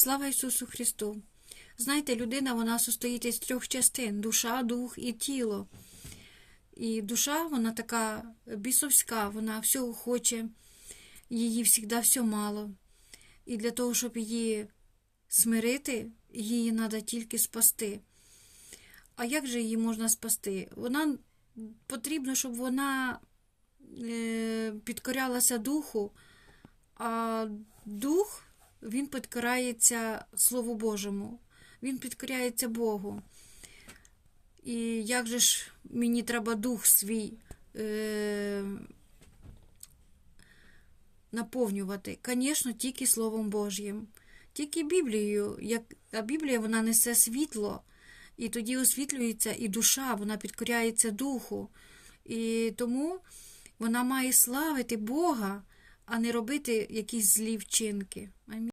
Слава Ісусу Христу! Знаєте, людина вона состоїть із трьох частин: душа, дух і тіло. І душа, вона така бісовська, вона всього хоче, її завжди все мало. І для того, щоб її смирити, її треба тільки спасти. А як же її можна спасти? Вона потрібно, щоб вона е, підкорялася духу, а дух він підкоряється Слову Божому, він підкоряється Богу. І як же ж мені треба дух свій е, наповнювати? Звісно, тільки Словом Божнім, тільки Біблією. Як, а Біблія вона несе світло, і тоді освітлюється і душа, вона підкоряється духу. І тому вона має славити Бога, а не робити якісь злі вчинки. Амінь.